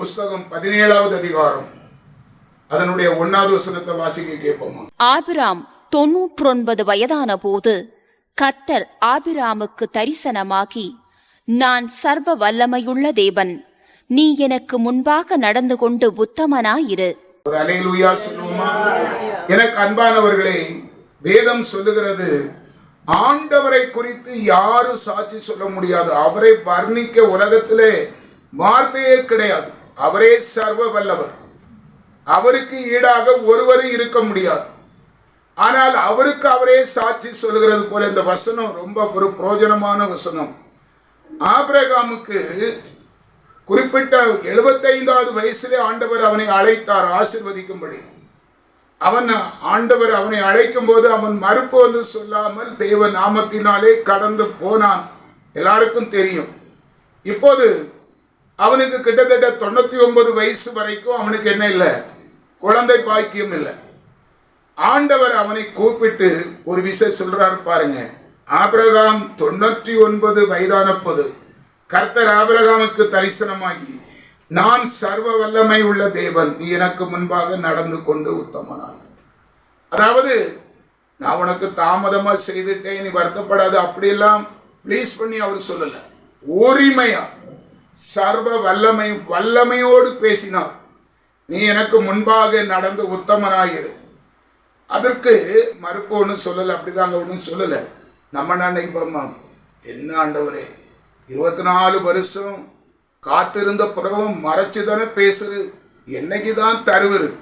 புஸ்தகம் பதினேழாவது அதிகாரம். அதனுடைய ஒன்னாவது வசனத்தை வாசிக்க கேட்போமா? ஆபிராம் தொன்னூற்றொன்பது வயதான போது கர்த்தர் ஆபிராமுக்கு தரிசனமாகி நான் சர்வ வல்லமையுள்ள தேவன் நீ எனக்கு முன்பாக நடந்து கொண்டு உத்தமனாயிரு. எனக்கு அன்பானவர்களே வேதம் சொல்லுகிறது ஆண்டவரை குறித்து யாரும் சாட்சி சொல்ல முடியாது. அவரை வர்ணிக்க உலகத்திலே வார்த்தையே கிடையாது. அவரே சர்வ வல்லவர் அவருக்கு ஈடாக ஒருவரும் இருக்க முடியாது. ஆனால் அவருக்கு அவரே சாட்சி சொல்லுகிறது போல இந்த வசனம் ரொம்ப ஒரு பிரயோஜனமான வசனம். ஆபிரகாமுக்கு குறிப்பிட்ட எழுபத்தைந்தாவது வயசுலே ஆண்டவர் அவனை அழைத்தார் ஆசிர்வதிக்கும்படி. அவன் ஆண்டவர் அவனை அழைக்கும் போது அவன் மறுப்பு வந்து சொல்லாமல் தெய்வ நாமத்தினாலே கடந்து போனான். எல்லாருக்கும் தெரியும். இப்போது அவனுக்கு கிட்டத்தட்ட தொண்ணூத்தி ஒன்பது வயசு வரைக்கும் அவனுக்கு என்ன இல்லை? குழந்தை பாக்கியம் இல்லை. ஆண்டவர் அவனை கூப்பிட்டு ஒரு விஷயம் சொல்றாரு பாருங்க. ஆபிரகாம் தொண்ணூற்றி ஒன்பது வயதான போது கர்த்தர் ஆபிரகாமுக்கு தரிசனமாகி நான் சர்வ வல்லமை உள்ள தேவன் நீ எனக்கு முன்பாக நடந்து கொண்டு உத்தமனாய். அதாவது நான் உனக்கு தாமதமா செய்துட்டேன் நீ வருத்தப்படாது. அப்படியெல்லாம் ப்ளீஸ் பண்ணி அவர் சொல்லலை. உரிமையா சர்வ வல்லமை வல்லமையோடு பேசினார். நீ எனக்கு முன்பாக நடந்து உத்தமனாயிரு. அதற்கு மறுப்பு ஒன்றும் சொல்லலை அப்படிதாங்க ஒன்றும் சொல்லலை. நம்ம நினைப்போம்மா என்ன ஆண்டவரே. இருபத்தி நாலு வருஷம் காத்திருந்த பிறவும் மறைச்சு தானே பேசுறது என்னைக்கு தான் தருவரு?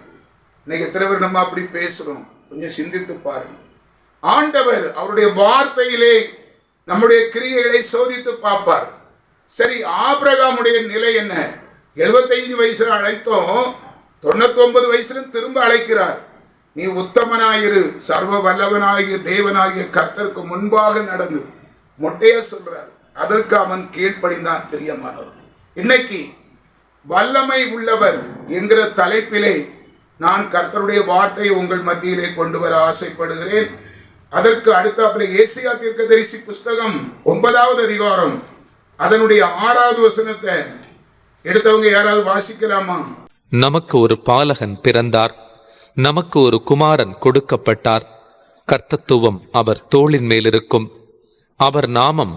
இன்னைக்கு எத்தனை பேர் நம்ம அப்படி பேசுறோம்? கொஞ்சம் சிந்தித்து பாருங்க. ஆண்டவர் அவருடைய வார்த்தையிலே நம்முடைய கிரியைகளை சோதித்து பார்ப்பார். சரி ஆபிரகாமுடைய நிலை என்ன? எழுபத்தைந்து வயசுல அழைத்தோம் தொண்ணூத்தொன்பது வயசுல திரும்ப அழைக்கிறார். நீ உத்தமனாயிரு சர்வ வல்லவனாகிய தேவனாகிய கர்த்தருக்கு முன்பாக நடந்து. மொட்டையா சொல்றார். அதற்கு அவன் கீழ்ப்படிந்தான் பிரியமானவர். இன்னைக்கு வல்லமை உள்ளவர் என்கிற தலைப்பிலே நான் கர்த்தருடைய வார்த்தையை உங்கள் மத்தியிலே கொண்டு வர ஆசைப்படுகிறேன். அதற்கு அடுத்தாப்புல ஏசியா தீர்க்க தரிசி புஸ்தகம் ஒன்பதாவது அதிகாரம். அதனுடைய ஆறாவது வசனத்தை எடுத்தவங்க யாராவது வாசிக்கலாமா? நமக்கு ஒரு பாலகன் பிறந்தார். நமக்கு ஒரு குமாரன் கொடுக்கப்பட்டார். கர்த்தத்துவம் அவர் தோளின் மேலிருக்கும். அவர் நாமம்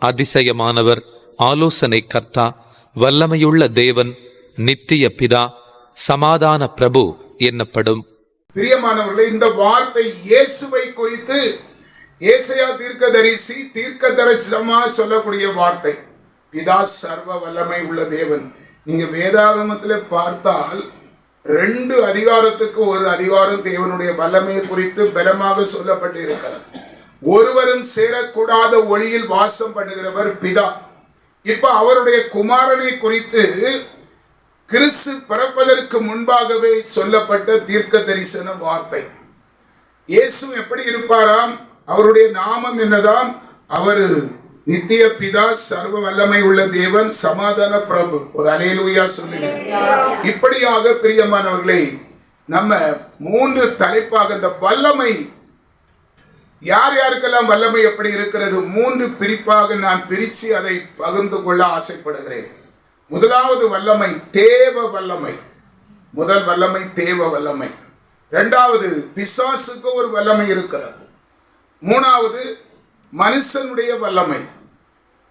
அதிசயமானவர். ஆலோசனை கர்த்தா வல்லமையுள்ள தேவன் நித்திய பிதா சமாதான பிரபு என்னப்படும். பிரியமானவர்களே இந்த வார்த்தை இயேசுவை குறித்து ஏசையா தீர்க்கதரிசி தீர்க்கதரிசனமா சொல்லக்கூடிய வார்த்தை. பிதா சர்வ வல்லமை உள்ள தேவன். நீங்க வேதாகமத்தில் பார்த்தால் ரெண்டு அதிகாரத்துக்கு ஒரு அதிகாரம் தேவனுடைய வல்லமையை குறித்து பலமாக சொல்லப்பட்டு இருக்கிறது ஒருவரும் சேரக்கூடாத ஒளியில் வாசம் பண்ணுகிறவர் பிதா. இப்ப அவருடைய குமாரனை குறித்து கிறிஸ்து பிறப்பதற்கு முன்பாகவே சொல்லப்பட்ட தீர்க்க தரிசன வார்த்தை. இயேசு எப்படி இருப்பாராம்? அவருடைய நாமம் என்னதாம்? அவர் நித்திய பிதா சர்வ வல்லமை உள்ள தேவன் சமாதான பிரபு. ஒரு அலையலூயா சொல்லுங்க. இப்படியாக பிரியமானவர்களே நம்ம மூன்று தலைப்பாக இந்த வல்லமை யார் யாருக்கெல்லாம் வல்லமை எப்படி இருக்கிறது மூன்று பிரிப்பாக நான் பிரித்து அதை பகிர்ந்து கொள்ள ஆசைப்படுகிறேன். முதலாவது வல்லமை தேவ வல்லமை. முதல் வல்லமை தேவ வல்லமை. இரண்டாவது பிசாசுக்கு ஒரு வல்லமை இருக்கிறது. மூணாவது மனுஷனுடைய வல்லமை.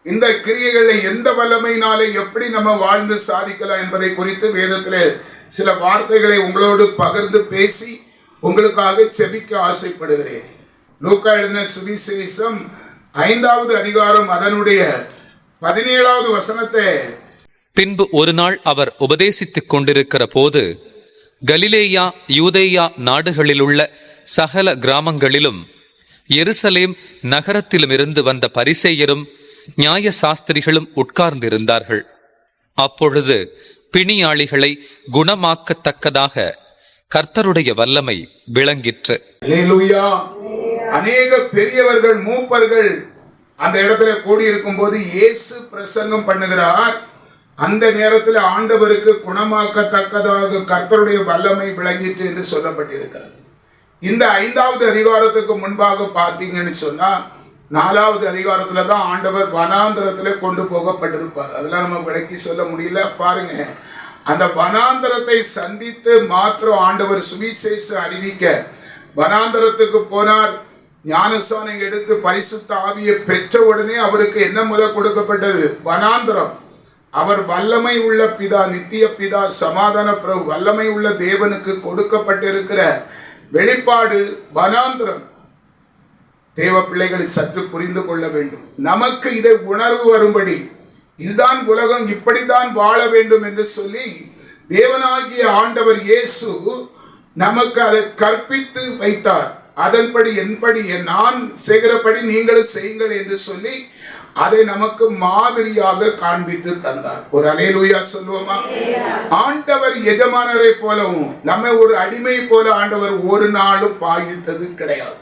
இந்த கிரியைகளை எந்த வல்லமையினாலே எப்படி நம்ம வாழ்ந்து சாதிக்கலாம் என்பதை குறித்து வேதத்தில் சில வார்த்தைகளை உங்களோடு பகிர்ந்து பேசி உங்களுக்காக செபிக்க ஆசைப்படுகிறேன். லூக்கா எழுதின சுவிசேஷம் ஐந்தாவது அதிகாரம் அதனுடைய பதினேழாவது வசனத்தை. பின்பு ஒரு நாள் அவர் உபதேசித்துக் கொண்டிருக்கிற போது கலிலேயா யூதேயா நாடுகளிலுள்ள சகல கிராமங்களிலும் எருசலேம் நகரத்திலுமிருந்து வந்த பரிசேயரும் நியாய சாஸ்திரிகளும் உட்கார்ந்திருந்தார்கள். அப்பொழுது பிணியாளிகளை குணமாக்கத்தக்கதாக கர்த்தருடைய வல்லமை விளங்கிற்று. அநேக பெரியவர்கள் மூப்பர்கள் அந்த இடத்துல கூடியிருக்கும் போது இயேசு பிரசங்கம் பண்ணுகிறார். அந்த நேரத்தில் ஆண்டவருக்கு குணமாக்கத்தக்கதாக கர்த்தருடைய வல்லமை விளங்கிற்று என்று சொல்லப்பட்டிருக்கிறது. இந்த ஐந்தாவது அதிகாரத்துக்கு முன்பாக பார்த்தீங்கன்னு சொன்னா நாலாவது அதிகாரத்துல தான் ஆண்டவர் வனாந்தரத்துல கொண்டு போகப்பட்டிருப்பார். அதெல்லாம் நம்ம விளக்கி சொல்ல முடியல. பாருங்க. அந்த வனாந்தரத்தை சந்தித்து மாத்திரம் ஆண்டவர் சுவிசேஷம் அறிவிக்க வனாந்தரத்துக்கு போனார். ஞானசானம் எடுத்து பரிசுத்த ஆவியை பெற்ற உடனே அவருக்கு என்ன முதல் கொடுக்கப்பட்டது? வனாந்தரம். அவர் வல்லமை உள்ள பிதா நித்திய பிதா சமாதான பிரபு வல்லமை உள்ள தேவனுக்கு கொடுக்கப்பட்டிருக்கிற வெளிப்பாடு வனாந்திரம். தேவ பிள்ளைகளை சற்று புரிந்து கொள்ள வேண்டும். நமக்கு இதை உணர்வு வரும்படி இதுதான் உலகம் இப்படித்தான் வாழ வேண்டும் என்று சொல்லி தேவனாகிய ஆண்டவர் இயேசு நமக்கு அதை கற்பித்து வைத்தார். அதன்படி என்படி நான் செய்கிறபடி நீங்களும் செய்யுங்கள் என்று சொல்லி அதை நமக்கு மாதிரியாக காண்பித்து தந்தார். ஒரு அலையலுயா சொல்லுவோமா? ஆண்டவர் எஜமானரை போலவும் நம்மை ஒரு அடிமை போல ஆண்டவர் ஒரு நாளும் பாவித்தது கிடையாது.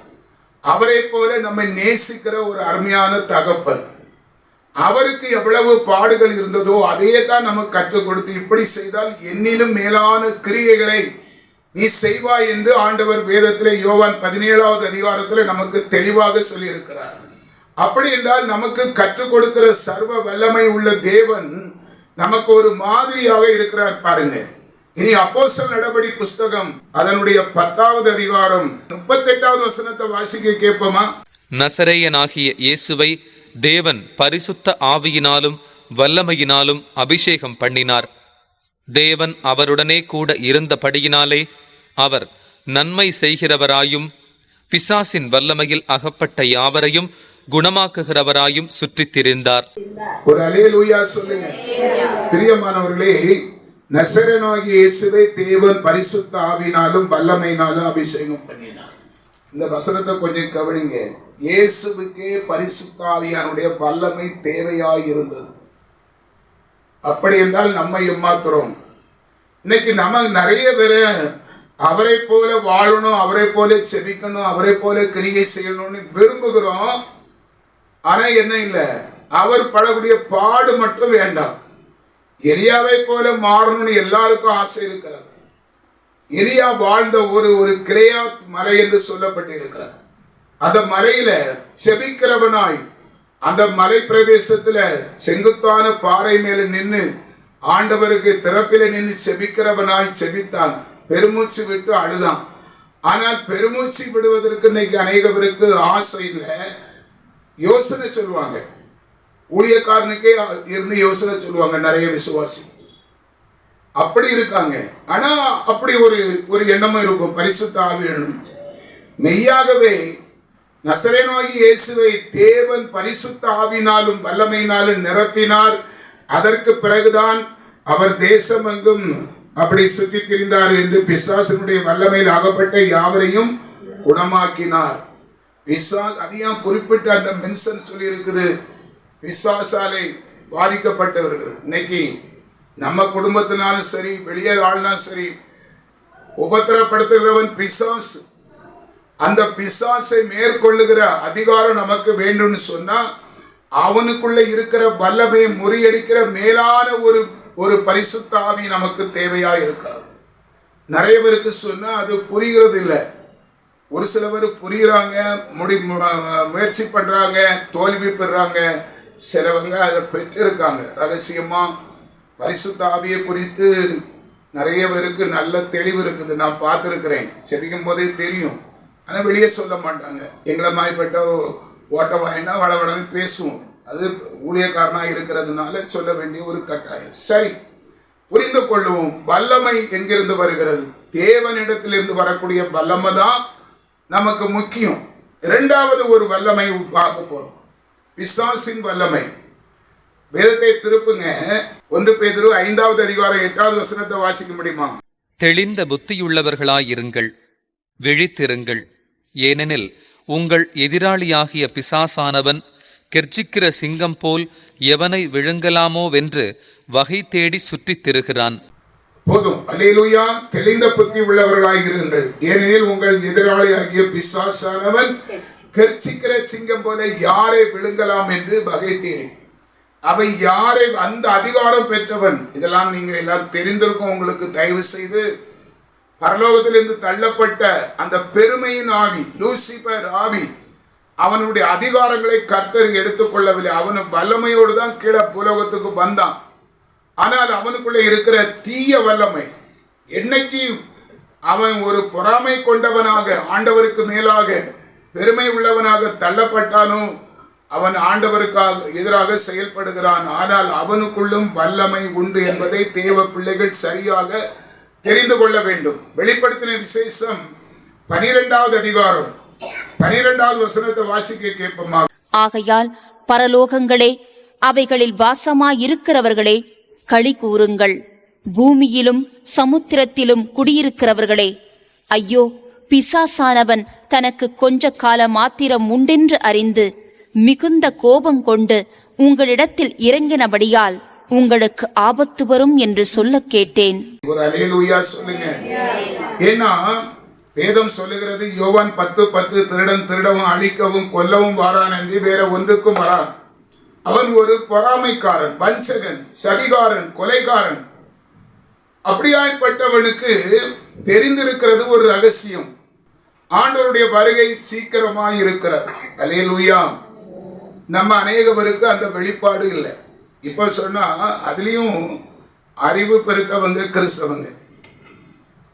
அவரை போல நம்மை நேசிக்கிற ஒரு அருமையான தகப்பன். அவருக்கு எவ்வளவு பாடுகள் இருந்ததோ அதையே தான் நமக்கு கற்றுக் கொடுத்து இப்படி செய்தால் என்னிலும் மேலான கிரியைகளை நீ செய்வாய் என்று ஆண்டவர் வேதத்திலே யோவான் பதினேழாவது அதிகாரத்தில் நமக்கு தெளிவாக சொல்லியிருக்கிறார். அப்படி என்றால் நமக்கு கற்றுக் கொடுக்கிற சர்வ வல்லமை உள்ள தேவன் நமக்கு ஒரு மாதிரியாக இருக்கிறார் பாருங்க. இனி அப்போசல் நடபடி புஸ்தகம் அதனுடைய பத்தாவது அதிகாரம் முப்பத்தி எட்டாவது வசனத்தை வாசிக்க கேட்போமா? நசரேயனாகிய இயேசுவை தேவன் பரிசுத்த ஆவியினாலும் வல்லமையினாலும் அபிஷேகம் பண்ணினார். தேவன் அவருடனே கூட இருந்தபடியினாலே அவர் நன்மை செய்கிறவராயும் பிசாசின் வல்லமையில் அகப்பட்ட யாவரையும் குணமாக்குகிறவராயும் சுற்றித் திரிந்தார். ஒரு அலையலூயா சொல்லுங்க. பிரியமானவர்களே நசரனாகிய இயேசுவை தேவன் பரிசுத்த ஆவினாலும் வல்லமையினாலும் அபிஷேகம் பண்ணினார். இந்த வசனத்தை கொஞ்சம் கவனிங்க. இயேசுவுக்கே பரிசுத்த ஆவியானுடைய வல்லமை தேவையாக இருந்தது. அப்படி என்றால் நம்ம எம்மாத்திரம் இன்னைக்கு நம்ம நிறைய பேர் அவரை போல வாழணும் அவரை போல செபிக்கணும் அவரை போல கிரியை செய்யணும்னு விரும்புகிறோம். ஆனா என்ன இல்லை? அவர் படக்கூடிய பாடு மட்டும் வேண்டாம். எரியாவை போல மாறணும்னு எல்லாருக்கும் ஆசை இருக்கிறது. எரியா வாழ்ந்த ஒரு ஒரு கிரையா மலை என்று சொல்லப்பட்டிருக்கிறார் அந்த மலையில செபிக்கிறவனாய் அந்த மலை பிரதேசத்துல செங்குத்தான பாறை மேல நின்று ஆண்டவருக்கு திறப்பில நின்று செபிக்கிறவனாய் செபித்தான். பெருமூச்சு விட்டு அழுதான். ஆனால் பெருமூச்சு விடுவதற்கு இன்னைக்கு அநேக பேருக்கு ஆசை இல்லை. யோசனை சொல்லுவாங்க. ஊழியக்காரனுக்கே இருந்து யோசனை சொல்லுவாங்க நிறைய விசுவாசி. அப்படி இருக்காங்க. ஆனா அப்படி ஒரு ஒரு எண்ணமும் இருக்கும். பரிசுத்த ஆவியனும் மெய்யாகவே நசரேனாகி இயேசுவை தேவன் பரிசுத்த ஆவினாலும் வல்லமையினாலும் நிரப்பினார். அதற்கு பிறகுதான் அவர் தேசம் எங்கும் அப்படி சுற்றி திரிந்தார் என்று பிசாசனுடைய வல்லமையில் அகப்பட்ட யாவரையும் குணமாக்கினார். பிசாஸ் அதையும் குறிப்பிட்ட அந்த மென்ஷன் சொல்லி இருக்குது பிசாசாலை பாதிக்கப்பட்டவர்கள். இன்னைக்கு நம்ம குடும்பத்தினாலும் சரி வெளியே ஆள்னாலும் சரி உபத்திரப்படுத்துகிறவன் பிசாஸ் அந்த பிசாசை மேற்கொள்ளுகிற அதிகாரம் நமக்கு வேண்டும்னு சொன்னா அவனுக்குள்ள இருக்கிற வல்லமையை முறியடிக்கிற மேலான ஒரு ஒரு பரிசுத்தாவி நமக்கு தேவையா இருக்கிறது நிறைய பேருக்கு சொன்னா அது புரிகிறது இல்லை ஒரு சில பேர் புரியுறாங்க முடி மு- முயற்சி பண்ணுறாங்க தோல்வி பெறுறாங்க சிலவங்க அதை பெற்றிருக்காங்க. ரகசியமாக பரிசுத்த ஆவியை குறித்து நிறைய பேருக்கு நல்ல தெளிவு இருக்குது. நான் பார்த்துருக்குறேன். செபிக்கும் போதே தெரியும். ஆனால் வெளியே சொல்ல மாட்டாங்க. எங்களை மாய்ப்பட்ட ஓட்ட வாயினா வளவளன்னு பேசுவோம். அது ஊழியக்காரனாக இருக்கிறதுனால சொல்ல வேண்டிய ஒரு கட்டாயம். சரி புரிந்து கொள்ளுவோம். வல்லமை எங்கிருந்து வருகிறது? தேவனிடத்திலிருந்து வரக்கூடிய வல்லமை தான் நமக்கு முக்கியம். இரண்டாவது ஒரு வல்லமை பார்க்க போறோம். பிசாசின் வல்லமை. வேதத்தை திருப்புங்க. ஒன்று பேதரு ஐந்தாவது அதிகாரம் எட்டாவது வசனத்தை வாசிக்க முடியுமா? தெளிந்த புத்தியுள்ளவர்களாயிருங்கள். விழித்திருங்கள். ஏனெனில் உங்கள் எதிராளியாகிய பிசாசானவன் கெர்ச்சிக்கிற சிங்கம் போல் எவனை விழுங்கலாமோவென்று வகை தேடி சுற்றித் திரிகிறான். போதும். அலையிலுயா தெளிந்த புத்தி உள்ளவர்களாகிறீர்கள் ஏனெனில் உங்கள் எதிராளியாகிய பிசாசானவன் கர்ச்சிக்கிற சிங்கம் போல யாரை விழுங்கலாம் என்று வகை தேடி. அவன் யாரை அந்த அதிகாரம் பெற்றவன். இதெல்லாம் நீங்க எல்லாம் தெரிந்திருக்கும். உங்களுக்கு தயவு செய்து பரலோகத்திலிருந்து தள்ளப்பட்ட அந்த பெருமையின் ஆவி லூசிபர் ஆவி அவனுடைய அதிகாரங்களை கர்த்தர் எடுத்துக்கொள்ளவில்லை. அவன் வல்லமையோடு தான் கீழே புலகத்துக்கு வந்தான். ஆனால் அவனுக்குள்ளே இருக்கிற தீய வல்லமை என்னைக்கு அவன் ஒரு பொறாமை கொண்டவனாக ஆண்டவருக்கு மேலாக பெருமை உள்ளவனாக தள்ளப்பட்டானோ அவன் ஆண்டவருக்காக எதிராக செயல்படுகிறான். ஆனால் அவனுக்குள்ளும் வல்லமை உண்டு என்பதை தேவ பிள்ளைகள் சரியாக தெரிந்து கொள்ள வேண்டும். வெளிப்படுத்தின விசேஷம் பனிரெண்டாவது அதிகாரம் பனிரெண்டாவது வசனத்தை வாசிக்க கேட்போமா ஆகையால் பரலோகங்களே அவைகளில் வாசமாயிருக்கிறவர்களே களி கூறுங்கள். பூமியிலும் சமுத்திரத்திலும் குடியிருக்கிறவர்களே ஐயோ பிசாசானவன் தனக்கு கொஞ்ச கால மாத்திரம் உண்டென்று அறிந்து மிகுந்த கோபம் கொண்டு உங்களிடத்தில் இறங்கினபடியால் உங்களுக்கு ஆபத்து வரும் என்று சொல்ல கேட்டேன். ஒரு அலேலூயா சொல்லுங்க. ஏன்னா வேதம் சொல்லுகிறது யோவான் பத்து பத்து திருடன் திருடவும் அழிக்கவும் கொல்லவும் வாரான் என்று வேற ஒன்றுக்கும் வரான். அவன் ஒரு பொறாமைக்காரன் வஞ்சகன் சதிகாரன் கொலைகாரன். அப்படியாய்ப்பட்டவனுக்கு தெரிந்திருக்கிறது ஒரு ரகசியம். ஆண்டவருடைய வருகை சீக்கிரமாய் இருக்கிறது அலேலூயா நம்ம அநேகவருக்கு அந்த வெளிப்பாடு இல்லை. இப்போ சொன்னா அதுலேயும் அறிவு பெருத்தவங்க கிறிஸ்தவங்க.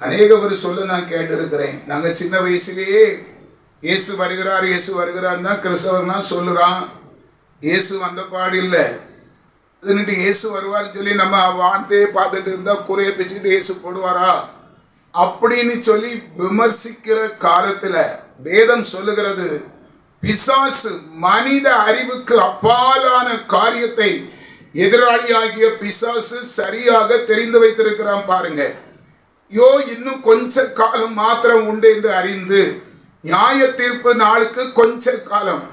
அநேகவர் சொல்ல நான் கேட்டிருக்கிறேன். நாங்கள் சின்ன வயசுலேயே இயேசு வருகிறார் இயேசு வருகிறார் தான் கிறிஸ்தவன் தான் சொல்லுறான். இயேசு வந்த பாடு இல்லை இதுன்னுட்டு இயேசு வருவார்னு சொல்லி நம்ம வாழ்ந்தே பார்த்துட்டு இருந்தால் குறைய பிச்சுக்கிட்டு இயேசு போடுவாரா? அப்படின்னு சொல்லி விமர்சிக்கிற காலத்தில் வேதம் சொல்லுகிறது பிசாசு மனித அறிவுக்கு அப்பாலான காரியத்தை எதிராளியாகிய பிசாசு சரியாக தெரிந்து வைத்திருக்கிறான் பாருங்க. யோ இன்னும் கொஞ்ச காலம் மாத்திரம் உண்டு என்று அறிந்து நியாய தீர்ப்பு நாளுக்கு கொஞ்ச காலம்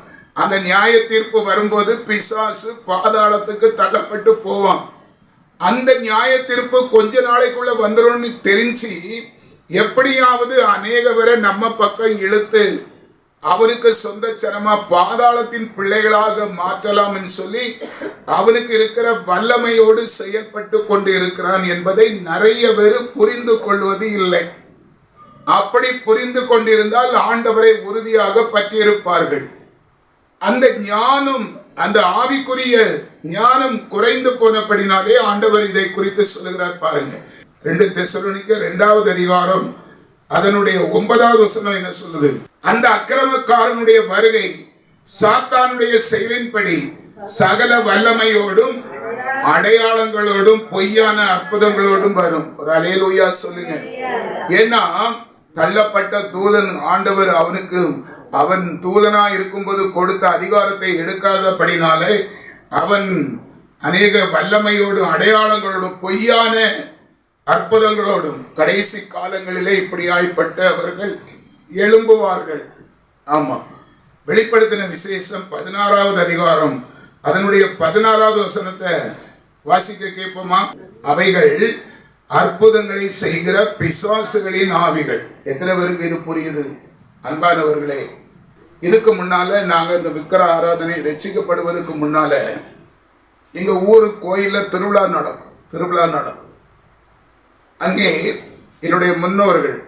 அந்த நியாய தீர்ப்பு வரும்போது பிசாசு பாதாளத்துக்கு தள்ளப்பட்டு போவான். அந்த நியாய தீர்ப்பு கொஞ்ச நாளைக்குள்ள வந்துரும்னு தெரிஞ்சு எப்படியாவது அநேக பேரை நம்ம பக்கம் இழுத்து அவருக்கு சொந்த சனமா பாதாளத்தின் பிள்ளைகளாக மாற்றலாம்னு சொல்லி அவனுக்கு இருக்கிற வல்லமையோடு செயல்பட்டு கொண்டு இருக்கிறான் என்பதை நிறைய பேர் புரிந்து கொள்வது இல்லை. அப்படி புரிந்து கொண்டிருந்தால் ஆண்டவரை உறுதியாக பற்றியிருப்பார்கள். அந்த ஞானம் அந்த ஆவிக்குரிய ஞானம் குறைந்து போனபடினாலே ஆண்டவர் இதை குறித்து சொல்லுகிறார் பாருங்க. ரெண்டு தெசலோனிக்க இரண்டாவது அதிகாரம் அதனுடைய ஒன்பதாவது வசனம் என்ன சொல்லுது? அந்த அக்கிரமக்காரனுடைய வருகை சாத்தானுடைய செயலின்படி சகல வல்லமையோடும் அடையாளங்களோடும் பொய்யான அற்புதங்களோடும் வரும். ஒரு அலையலூயா சொல்லுங்க. ஏன்னா தள்ளப்பட்ட தூதன் ஆண்டவர் அவனுக்கு அவன் தூதனா இருக்கும்போது கொடுத்த அதிகாரத்தை எடுக்காதபடினாலே அவன் அநேக வல்லமையோடும் அடையாளங்களோடும் பொய்யான அற்புதங்களோடும் கடைசி காலங்களிலே இப்படியாய்ப்பட்ட அவர்கள் எழும்புவார்கள். ஆமா. வெளிப்படுத்தின விசேஷம் பதினாறாவது அதிகாரம். அதனுடைய பதினாறாவது வசனத்தை வாசிக்க கேட்போமா? அவைகள் அற்புதங்களை செய்கிற பிசாசுகளின் ஆவிகள். எத்தனை பேருக்கு இது புரியுது? அன்பானவர்களே இதுக்கு முன்னால நாங்கள் இந்த விக்கிர ஆராதனை ரசிக்கப்படுவதற்கு முன்னால எங்க ஊர் கோயிலில் திருவிழா நடக்கும் திருவிழா நடக்கும். அங்கே என்னுடைய முன்னோர்கள்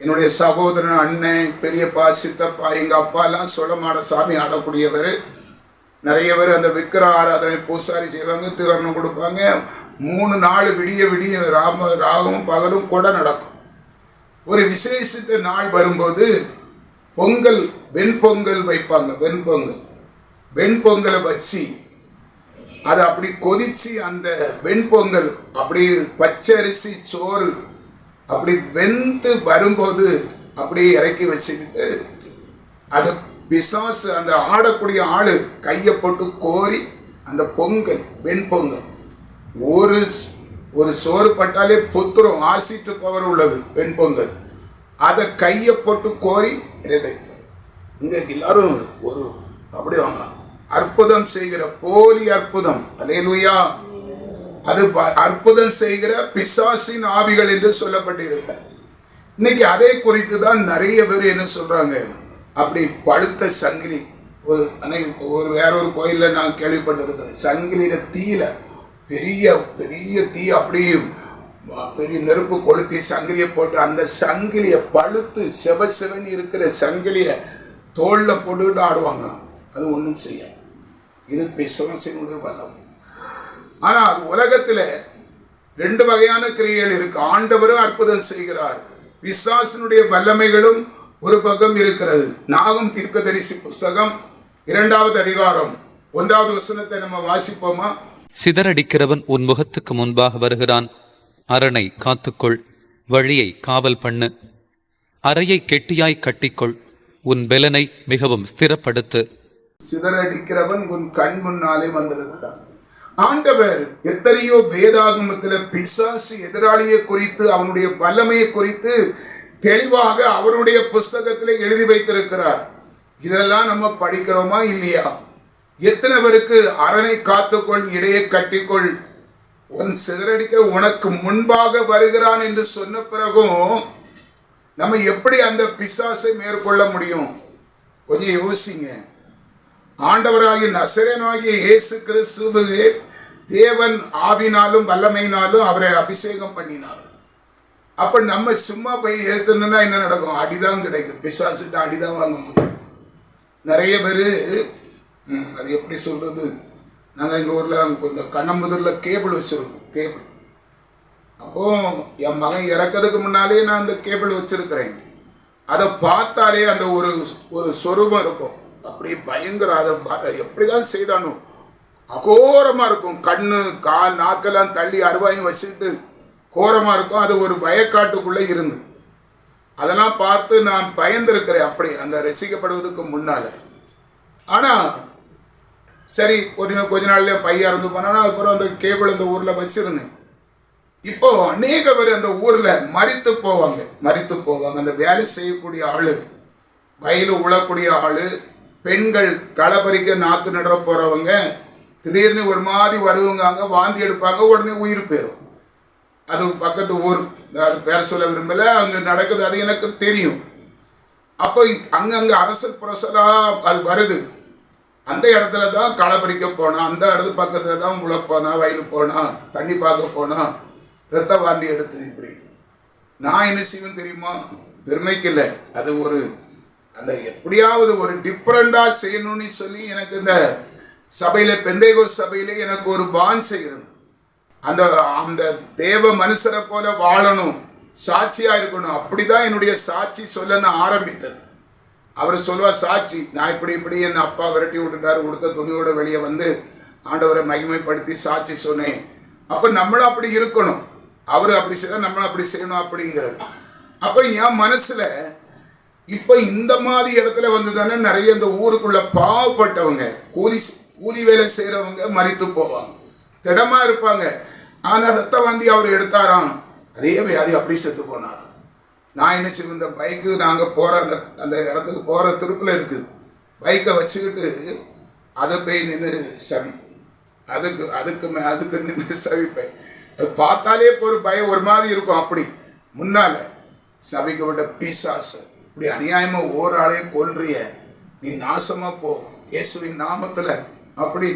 என்னுடைய சகோதரன் அண்ணன் பெரியப்பா சித்தப்பா எங்க அப்பா எல்லாம் சாமி ஆடக்கூடியவர். நிறைய பேர் அந்த விக்கிர ஆராதனை பூசாரி செய்வாங்க திகரணம் கொடுப்பாங்க. மூணு நாள் விடிய விடிய ராம ராகவும் பகலும் கூட நடக்கும். ஒரு விசேஷித்த நாள் வரும்போது பொங்கல் வெண்பொங்கல் வைப்பாங்க வெண்பொங்கல். வெண்பொங்கலை வச்சு அதை அப்படி கொதிச்சு அந்த வெண்பொங்கல் அப்படி பச்சரிசி சோறு அப்படி வெந்து வரும்போது அப்படியே இறக்கி வச்சுக்கிட்டு அது பிசாசு அந்த ஆடக்கூடிய ஆள் கையை போட்டு கோரி அந்த பொங்கல் வெண்பொங்கல். ஒரு ஒரு சோறு பட்டாலே புத்திரம் ஆசிட்டு பவர் உள்ளது வெண்பொங்கல். அதை கையை போட்டு கோரி இங்கே எல்லாரும் ஒரு அப்படி வாங்க அற்புதம் செய்கிற போலி அற்புதம். அலேலுயா அது அற்புதம் செய்கிற பிசாசின் ஆவிகள் என்று சொல்லப்பட்டிருக்க. இன்னைக்கு அதை குறித்து தான் நிறைய பேர் என்ன சொல்றாங்க? அப்படி பழுத்த சங்கிலி. ஒரு அன்னைக்கு ஒரு வேற ஒரு கோயில்ல நான் கேள்விப்பட்டிருக்கிறேன் சங்கிலியில தீயில பெரிய பெரிய தீ அப்படியே பெரிய நெருப்பு கொளுத்தி சங்கிலியை போட்டு அந்த சங்கிலியை பழுத்து செவ செவன் இருக்கிற சங்கிலியை தோளில் போட்டுக்கிட்டு ஆடுவாங்களாம். அது ஒன்றும் செய்யாது. இது பிசாசினுடைய வல்லமை. ஆனால் உலகத்தில் ரெண்டு வகையான கிரியைகள் இருக்கு. ஆண்டவரும் அற்புதம் செய்கிறார். பிசாசினுடைய வல்லமைகளும் ஒரு பக்கம் இருக்கிறது. நாகம் தீர்க்கதரிசி புஸ்தகம் இரண்டாவது அதிகாரம். ஒன்றாவது வசனத்தை நம்ம வாசிப்போமா? சிதறடிக்கிறவன் உன் முகத்துக்கு முன்பாக வருகிறான். அரணை காத்துக்கொள் வழியை காவல் பண்ணு. அறையை கெட்டியாய் கட்டிக்கொள் உன் பெலனை மிகவும் ஸ்திரப்படுத்து. சிதறடிக்கிறவன் உன் கண் முன்னாலே வந்திருக்கிறான். ஆண்டவர் எத்தனையோ வேதாகமத்தில் பிசாசு எதிராளியை குறித்து அவனுடைய வல்லமையை குறித்து தெளிவாக அவருடைய புஸ்தகத்தில் எழுதி வைத்திருக்கிறார். இதெல்லாம் நம்ம படிக்கிறோமா இல்லையா? எத்தனை பேருக்கு அரணை காத்துக்கொள் இடையே கட்டிக்கொள் உன் சிதறடிக்க உனக்கு முன்பாக வருகிறான் என்று சொன்ன பிறகும் நம்ம எப்படி அந்த பிசாசை மேற்கொள்ள முடியும்? கொஞ்சம் யோசிங்க. ஆண்டவராகிய நசரனாகிய இயேசு கிறிஸ்துவே தேவன் ஆவினாலும் வல்லமையினாலும் அவரை அபிஷேகம் பண்ணினார். அப்ப நம்ம சும்மா போய் ஏத்தணும்னா என்ன நடக்கும்? அடிதான் கிடைக்கும். பிசாசுட்டு அடிதான் வாங்க முடியும். நிறைய பேர் அது எப்படி சொல்றது? நாங்கள் எங்கள் ஊரில் கொஞ்சம் கண்ணம்புதூரில் கேபிள் வச்சுருக்கோம் கேபிள் அப்போ என் மகன் இறக்கிறதுக்கு முன்னாலே நான் அந்த கேபிள் வச்சிருக்கிறேன். அதை பார்த்தாலே அந்த ஒரு ஒரு சொரூபம் இருக்கும். அப்படி பயங்கர அதை எப்படி எப்படிதான் செய்தானோ. அகோரமாக இருக்கும். கண்ணு கால் நாக்கெல்லாம் தள்ளி அருவாயும் வச்சுட்டு கோரமாக இருக்கும். அது ஒரு பயக்காட்டுக்குள்ளே இருந்து. அதெல்லாம் பார்த்து நான் பயந்துருக்கிறேன். அப்படி அந்த ரசிக்கப்படுவதற்கு முன்னால. ஆனால் சரி கொஞ்ச கொஞ்ச நாள்ல பையன் இறந்து போனானா. அதுக்கப்புறம் அந்த கேபிள் அந்த ஊர்ல வச்சிருந்தேன். இப்போ அநேக பேர் அந்த ஊர்ல மறித்து போவாங்க. மறித்து போவாங்க. அந்த வேலை செய்யக்கூடிய ஆளு வயலு உழக்கூடிய ஆளு பெண்கள் களை பறிக்க நாத்து நடுற போறவங்க திடீர்னு ஒரு மாதிரி வருவங்க வாந்தி எடுப்பாங்க உடனே உயிர் போயிடும் அது பக்கத்து ஊர். அது பேர் சொல்ல விரும்பல. அங்கே நடக்குது அது எனக்கு தெரியும். அப்போ அங்கங்கே அரசு புரசலாக அது வருது. அந்த இடத்துல தான் களை பறிக்க போனா அந்த இடத்து பக்கத்துல தான் உழ போனா வயலுக்கு போனா தண்ணி பார்க்க போனா ரத்த வாந்தி எடுத்து இப்படி. நான் என்ன செய்வேன் தெரியுமா? பெருமைக்கு இல்லை. அது ஒரு அந்த எப்படியாவது ஒரு டிஃப்ரெண்டாக செய்யணும்னு சொல்லி எனக்கு இந்த சபையில பெண்டைகோ சபையில எனக்கு ஒரு பான் செய்யணும். அந்த அந்த தேவ மனுஷரை போல வாழணும். சாட்சியா இருக்கணும். அப்படிதான் என்னுடைய சாட்சி சொல்ல நான் ஆரம்பித்தது. அவர் சொல்லுவார் சாட்சி நான் இப்படி இப்படி என் அப்பா விரட்டி விட்டுட்டாரு கொடுத்த துணியோட வெளியே வந்து ஆண்டவரை மகிமைப்படுத்தி சாட்சி சொன்னேன். அப்போ நம்மளும் அப்படி இருக்கணும். அவர் அப்படி செய்தால் நம்மளும் அப்படி செய்யணும் அப்படிங்கிறது அப்போ என் மனசில் இப்போ இந்த மாதிரி இடத்துல வந்து தானே நிறைய இந்த ஊருக்குள்ள பாவப்பட்டவங்க கூலி கூலி வேலை செய்கிறவங்க மறித்து போவாங்க. திடமா இருப்பாங்க. ஆனால் ரத்த வாந்தி அவர் எடுத்தாராம். அதே வியாதி அப்படி செத்து போனாராம். நான் என்ன செய்வேன்? இந்த பைக்கு நாங்கள் போகிற அந்த அந்த இடத்துக்கு போகிற திருப்பில் இருக்குது பைக்கை வச்சுக்கிட்டு அதை போய் நின்று சவி அதுக்கு அதுக்கு அதுக்கு நின்று சவிப்பேன். அது பார்த்தாலே இப்போ ஒரு பயம் ஒரு மாதிரி இருக்கும் அப்படி. முன்னால் சபிக்கப்பட்ட பீசாஸ் இப்படி அநியாயமாக ஓர் ஆளையே கொன்றிய நீ நாசமா போ. இயேசுவின் நாமத்தில் அப்படி.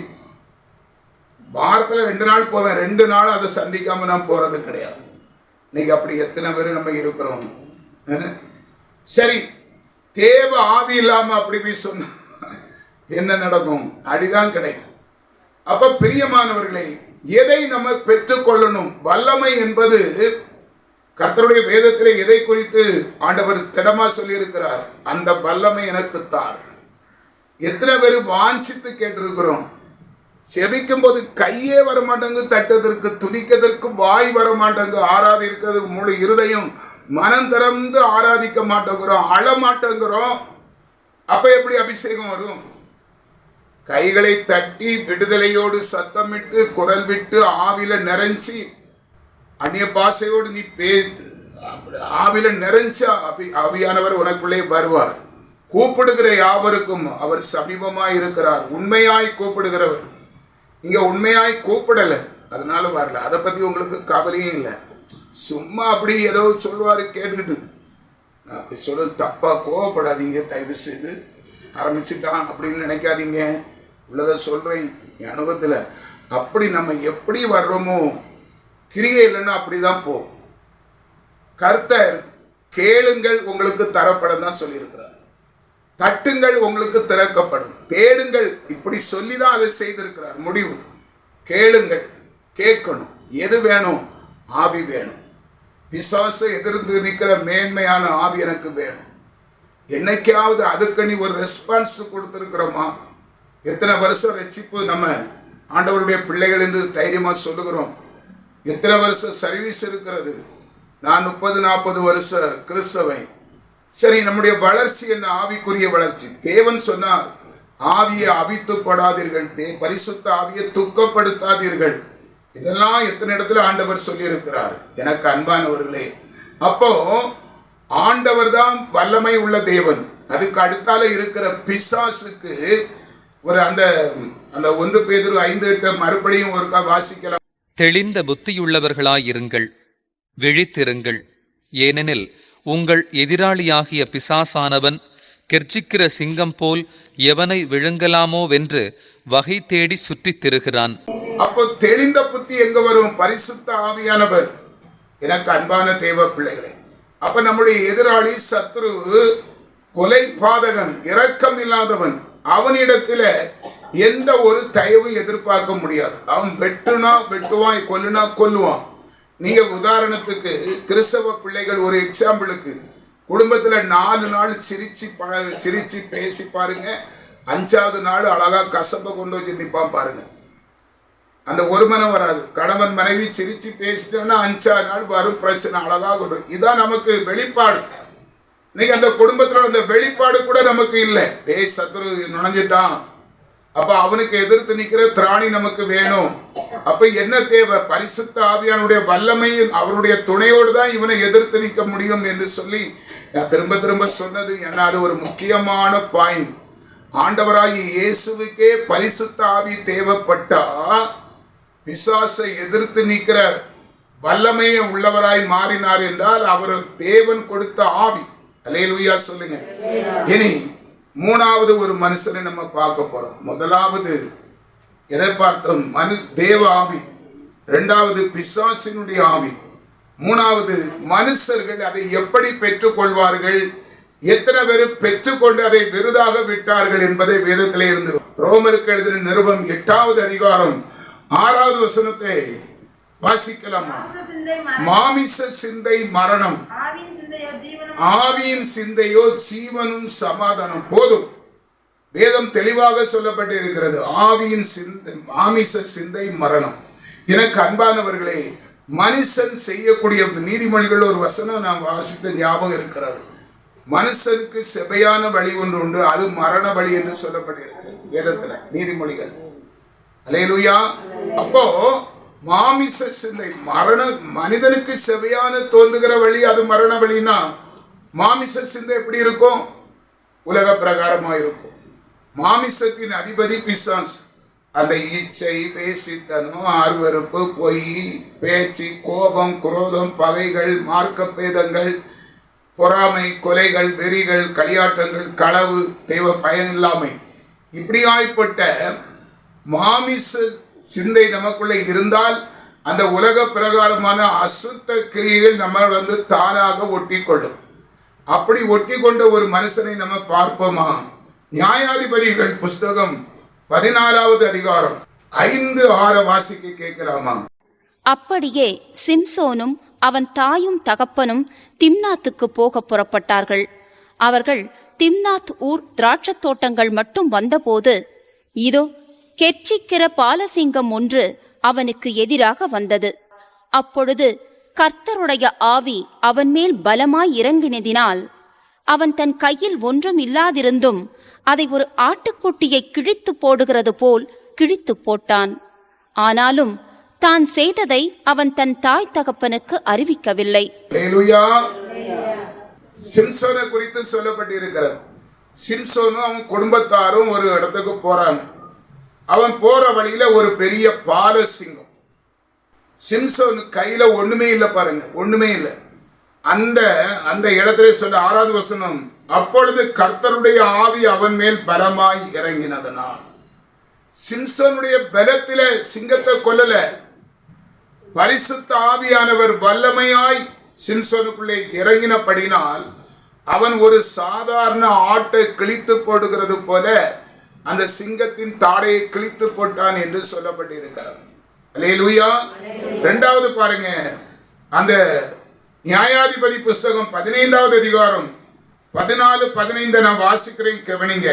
வாரத்தில் ரெண்டு நாள் போவேன். ரெண்டு நாள் அதை சந்திக்காமல் நான் போறது கிடையாது. இன்னைக்கு அப்படி எத்தனை பேர் நம்ம இருக்கிறோம்? சரி தேவ ஆவி இல்லாம அப்படி போய் சொன்ன என்ன நடக்கும்? அடிதான் கிடைக்கும். அப்ப பிரியமானவர்களே எதை நம்ம பெற்றுக்கொள்ளணும் வல்லமை என்பது கர்த்தருடைய வேதத்திலே எதை குறித்து ஆண்டவர் திடமா சொல்லியிருக்கிறார்? அந்த வல்லமை எனக்கு தார் எத்தனை பேர் வாஞ்சித்து கேட்டிருக்கிறோம். செபிக்கும் போது கையே வர மாட்டேங்கு தட்டதற்கு துதிக்கதற்கு வாய் வர மாட்டேங்கு இருக்கிறது முழு இருதயம் மனம் திறந்து ஆராதிக்க மாட்டேங்கிறோம் அழ மாட்டேங்கிறோம். அப்ப எப்படி அபிஷேகம் வரும்? கைகளை தட்டி விடுதலையோடு சத்தமிட்டு குரல் விட்டு ஆவில நிறைஞ்சி அந்நிய பாசையோடு நீ பே ஆவில நிறைஞ்சா அபி ஆவியானவர் உனக்குள்ளே வருவார். கூப்பிடுகிற யாவருக்கும் அவர் சமீபமாய் இருக்கிறார். உண்மையாய் கூப்பிடுகிறவர். இங்க உண்மையாய் கூப்பிடல. அதனால வரல. அதை பத்தி உங்களுக்கு கவலையும் இல்லை. சும்மா அப்படி ஏதோ சொல்லுவாரு கேட்டுக்கிட்டு. நான் அப்படி சொல்ல தப்பா கோவப்படாதீங்க தயவு செய்து ஆரம்பிச்சுட்டான் அப்படின்னு நினைக்காதீங்க. உள்ளதை சொல்றேன் என் அனுபவத்தில். அப்படி நம்ம எப்படி வர்றோமோ கிரியை இல்லைன்னா அப்படிதான் போ கர்த்தர் கேளுங்கள் உங்களுக்கு தரப்பட தான் சொல்லியிருக்கிறார். தட்டுங்கள் உங்களுக்கு திறக்கப்படும். தேடுங்கள் இப்படி சொல்லி தான் அதை செய்திருக்கிறார். முடிவு. கேளுங்கள் கேட்கணும். எது வேணும்? ஆவி வேணும். விசுவாசம் எதிர்ந்து நிற்கிற மேன்மையான ஆவி எனக்கு வேணும். என்னைக்காவது அதுக்கு நீ ஒரு ரெஸ்பான்ஸ் கொடுத்துருக்குறோமா? எத்தனை வருஷம் ரசிப்பு நம்ம ஆண்டவருடைய பிள்ளைகள் என்று தைரியமாக சொல்லுகிறோம். எத்தனை வருஷம் சர்வீஸ் இருக்கிறது? நான் முப்பது நாற்பது வருஷ கிறிஸ்தவன். சரி நம்முடைய வளர்ச்சி என்ன? ஆவிக்குரிய வளர்ச்சி. தேவன் சொன்னார் ஆவியை அவித்துப்படாதீர்கள் தே பரிசுத்த ஆவியை துக்கப்படுத்தாதீர்கள். இதெல்லாம் எத்தனை இடத்துல ஆண்டவர் சொல்லியிருக்கிறார்? எனக்கு அன்பானவர்களே அப்போ ஆண்டவர் தான் வல்லமை உள்ள தேவன். அதுக்கு அடுத்தால இருக்கிற பிசாசுக்கு ஒரு அந்த அந்த ஒன்று பேதர் ஐந்து எட்ட மறுபடியும் ஒருக்கா வாசிக்கலாம். தெளிந்த புத்தியுள்ளவர்களாயிருங்கள். விழித்திருங்கள். ஏனெனில் உங்கள் எதிராளியாகிய பிசாசானவன் கெர்ச்சிக்கிற சிங்கம் போல் எவனை விழுங்கலாமோ வென்று வகை தேடி சுற்றித் திரிகிறான். அப்போ தெளிந்த புத்தி எங்க வரும்? பரிசுத்த ஆவியானவர். எனக்கு அன்பான தேவ பிள்ளைகளே அப்ப நம்முடைய எதிராளி சத்ரு கொலை பாதகன் இரக்கம் இல்லாதவன் அவனிடத்துல எந்த ஒரு தயவு எதிர்பார்க்க முடியாது. அவன் வெட்டுனா வெட்டுவான் கொல்லுனா கொல்லுவான். நீங்க உதாரணத்துக்கு கிறிஸ்தவ பிள்ளைகள் ஒரு எக்ஸாம்பிளுக்கு குடும்பத்துல நாலு நாள் சிரிச்சு பழ சிரிச்சு பேசி பாருங்க. அஞ்சாவது நாள் அழகா கசப்பை கொண்டு வச்சு நிற்பான் பாருங்க. அந்த ஒரு மனம் வராது. கணவன் மனைவி சிரிச்சு பேசிட்டோம்னா அஞ்சாறு நாள் வரும் பிரச்சனை அழகாக வரும். இதான் நமக்கு வெளிப்பாடு. இன்னைக்கு அந்த குடும்பத்துல அந்த வெளிப்பாடு கூட நமக்கு இல்லை. டேய் சத்துரு நுழைஞ்சிட்டான். அப்ப அவனுக்கு எதிர்த்து நிக்கிற திராணி நமக்கு வேணும். அப்ப என்ன தேவை? பரிசுத்த ஆவியானுடைய வல்லமையும் அவருடைய துணையோடு தான் இவனை எதிர்த்து நிற்க முடியும் என்று சொல்லி நான் திரும்ப திரும்ப சொன்னது என்ன அது ஒரு முக்கியமான பாயிண்ட் ஆண்டவராகி இயேசுவுக்கே பரிசுத்த ஆவி தேவைப்பட்டா பிசாசை எதிர்த்து நிற்கிற வல்லமையை உள்ளவராய் மாறினார் என்றால் அவர் தேவன் கொடுத்த ஆவி. அலையலுயா சொல்லுங்க. இனி மூணாவது ஒரு மனுஷனை நம்ம பார்க்க போறோம். முதலாவது எதை பார்த்தோம்? மனு தேவ ஆவி. ரெண்டாவது பிசாசினுடைய ஆவி. மூணாவது மனுஷர்கள் அதை எப்படி பெற்றுக்கொள்வார்கள்? எத்தனை பேர் பெற்றுக்கொண்டு அதை விருதாக விட்டார்கள் என்பதை வேதத்திலே இருந்து ரோமருக்கு எழுதின நிருபம் எட்டாவது அதிகாரம் ஆறாவது வசனத்தை வாசிக்கலாமா. மாமிச சிந்தை மரணம். ஆவியின் சிந்தையோ ஜீவனும் ஆவியின் சிந்தையோ ஜீவனும் சமாதானம். போதும். வேதம் தெளிவாக சொல்லப்பட்டு இருக்கிறது ஆவியின் சிந்தை மாமிச சிந்தை மரணம். எனக்கு அன்பானவர்களே மனுஷன் செய்யக்கூடிய நீதிமொழிகள் ஒரு வசனம் நான் வாசித்த ஞாபகம் இருக்கிறது. மனுஷனுக்கு செபையான வழி ஒன்று உண்டு. அது மரண வழி என்று சொல்லப்பட்டிருக்கிறது. வேதத்துல நீதிமொழிகள். அலையலுயா. அப்போ மாமிச சிந்தை மரண மனிதனுக்கு செவையான தோன்றுகிற வழி அது மரண வழினா மாமிச சிந்தை எப்படி இருக்கும்? உலக பிரகாரமா இருக்கும் மாமிசத்தின் அதிபதி பிசாஸ் அந்த இச்சை பேசித்தனம் ஆர்வருப்பு பொய் பேச்சு கோபம் குரோதம் பகைகள் மார்க்க பேதங்கள் பொறாமை கொலைகள் வெறிகள் களியாட்டங்கள் களவு தெய்வ பயனில்லாமை இப்படியாய்ப்பட்ட மாமிச சிந்தை நமக்குள்ளே இருந்தால் அந்த உலக பிரகாரமான அசுத்த கிரியைகள் நம்ம வந்து தானாக ஒட்டி கொள்ளும் அப்படி ஒட்டி கொண்ட ஒரு மனுஷனை நம்ம பார்ப்போமா? நியாயாதிபதிகள் புஸ்தகம் பதினாலாவது அதிகாரம் ஐந்து ஆற வாசிக்க கேட்கிறாமா அப்படியே சிம்சோனும் அவன் தாயும் தகப்பனும் திம்னாத்துக்கு போக புறப்பட்டார்கள். அவர்கள் திம்னாத் ஊர் திராட்சத் தோட்டங்கள் மட்டும் வந்தபோது இதோ கெர்ச்சிக்கிற பாலசிங்கம் ஒன்று அவனுக்கு எதிராக வந்தது. அப்பொழுது கர்த்தருடைய ஆவி அவன் மேல் பலமாய் இறங்கினதினால் அவன் தன் கையில் ஒன்றும் இல்லாதிருந்தும் அதை ஒரு ஆட்டுக்குட்டியை கிழித்து போடுகிறது போல் கிழித்து போட்டான். ஆனாலும் தான் செய்ததை அவன் தன் தாய் தகப்பனுக்கு அறிவிக்கவில்லை. சிம்சோனை குறித்து சொல்லப்பட்டிருக்கிறார் சிம்சோனும் அவன் குடும்பத்தாரும் ஒரு இடத்துக்கு போறாங்க. அவன் போற வழியில ஒரு பெரிய பாலசிங்கம். சிம்சோனு கையில ஒண்ணுமே இல்லை பாருங்க ஒண்ணுமே இல்லை. அந்த அந்த இடத்துல சொல்ல ஆறாவது வசனம் அப்பொழுது கர்த்தருடைய ஆவி அவன் மேல் பலமாய் இறங்கினதனால். சிம்சோனுடைய பலத்தில சிங்கத்தை கொல்லல. பரிசுத்த ஆவியானவர் வல்லமையாய் சிம்சோனுக்குள்ளே இறங்கினபடினால் அவன் ஒரு சாதாரண ஆட்டை கிழித்து போடுகிறது போல அந்த சிங்கத்தின் தாடையை கிழித்து போட்டான் என்று சொல்லப்பட்டிருக்கிறது. அல்லேலூயா இரண்டாவது பாருங்க. அந்த நியாயாதிபதி புஸ்தகம் பதினைந்தாவது அதிகாரம் பதினாலு பதினைந்து நான் வாசிக்கிறேன் கவனிங்க.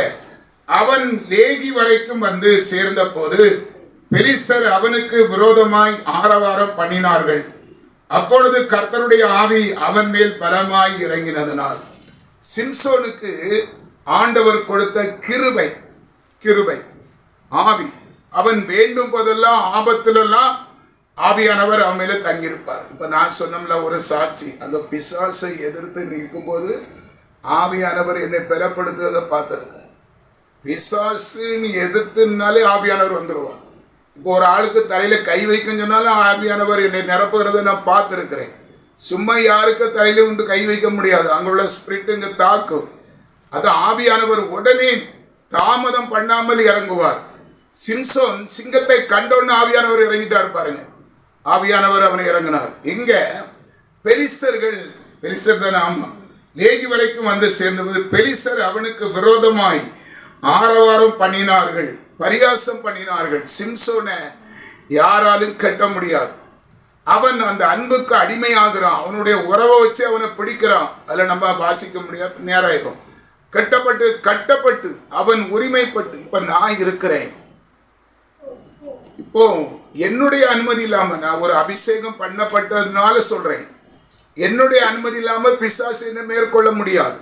அவன் லேகி வரைக்கும் வந்து சேர்ந்த போது பெலிஸ்தர் அவனுக்கு விரோதமாய் ஆரவாரம் பண்ணினார்கள். அப்பொழுது கர்த்தருடைய ஆவி அவன் மேல் பலமாய் இறங்கினதனால். சிம்சோனுக்கு ஆண்டவர் கொடுத்த கிருபை கிருபை. ஆவி. அவன் வேண்டும் போதெல்லாம் ஆபத்திலெல்லாம் ஆவியானவர் அவன் மேல தங்கியிருப்பார். இப்ப நான் சொன்னோம்ல ஒரு சாட்சி. அந்த பிசாசை எதிர்த்து நிற்கும் போது ஆவியானவர் என்னை பலப்படுத்துவதை பார்த்துருக்கேன் பிசாசுன்னு எதிர்த்துனாலே ஆவியானவர் வந்துடுவார் இப்போ ஒரு ஆளுக்கு தலையில கை வைக்கும் சொன்னாலும் ஆவியானவர் என்னை நிரப்புகிறத நான் பார்த்துருக்கிறேன். சும்மா யாருக்கு தலையில வந்து கை வைக்க முடியாது. அங்க உள்ள ஸ்பிரிட் இங்க தாக்கும். அது ஆவியானவர் உடனே தாமதம் பண்ணாமல் இறங்குவார். சிம்சோன் சிங்கத்தை கண்டோன்னு ஆவியானவர் இறங்கிட்டார் பாருங்க. ஆவியானவர் அவனை இறங்கினார். இங்க பெலிஸ்தர்கள் பெலிஸ்தர் தானே ஆமா. லேகி வரைக்கும் வந்து சேர்ந்தபோது பெலிஸ்தர் அவனுக்கு விரோதமாய் ஆரவாரம் பண்ணினார்கள் பரிகாசம் பண்ணினார்கள். சிம்சோனை யாராலும் கட்ட முடியாது. அவன் அந்த அன்புக்கு அடிமையாகிறான். அவனுடைய உறவை வச்சு அவனை பிடிக்கிறான். அதில் நம்ம வாசிக்க முடியாது நேரம் கட்டப்பட்டு கட்டப்பட்டு அவன் உரிமைப்பட்டு இப்ப நான் இருக்கிறேன். இப்போ என்னுடைய அனுமதி இல்லாம நான் ஒரு அபிஷேகம் பண்ணப்பட்டதுனால சொல்றேன். என்னுடைய அனுமதி இல்லாம பிசாசு என்ன மேற்கொள்ள முடியாது.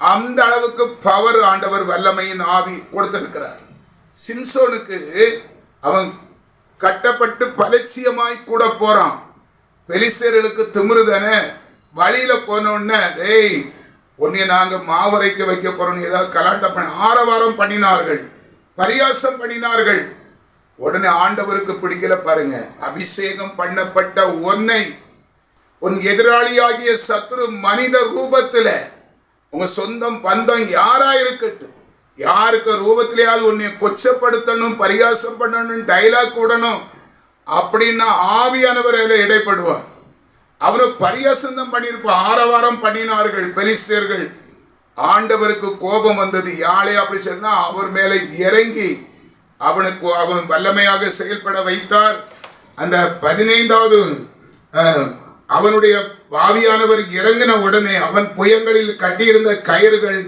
அந்த அளவுக்கு பவர் ஆண்டவர் வல்லமையின் ஆவி கொடுத்திருக்கிறார். சிம்சோனுக்கு அவன் கட்டப்பட்டு பலட்சியமாய் கூட போறான். பெலிசேர்களுக்கு திமிருதானே வழியில போனோடனே டேய் உன்னை நாங்க மாவரைக்க வைக்க போறோம். ஏதாவது கலாட்டம் பண்ண ஆரவாரம் பண்ணினார்கள். பரியாசம் பண்ணினார்கள். உடனே ஆண்டவருக்கு பிடிக்கல பாருங்க. அபிஷேகம் பண்ணப்பட்ட ஒன்னை உன் எதிராளியாகிய சத்ரு மனித ரூபத்துல உங்க சொந்தம் பந்தம் யாரா இருக்கட்டும். யாருக்கு ரூபத்திலேயாவது உன்னை கொச்சப்படுத்தணும் பரிகாசம் பண்ணணும் டைலாக் விடணும் அப்படின்னா ஆவியானவர் அதில் இடைப்படுவார். அவரை பரியாசம் தான் ஆரவாரம் பண்ணினார்கள் பெலிஸ்தர்கள். ஆண்டவருக்கு கோபம் வந்தது யாழே அப்படி சொன்னா அவர் மேலே இறங்கி அவனுக்கு அவன் வல்லமையாக செயல்பட வைத்தார். அந்த பதினைந்தாவது அவனுடைய பாவியானவர் இறங்கின உடனே அவன் புயங்களில் கட்டியிருந்த கயிறுகள்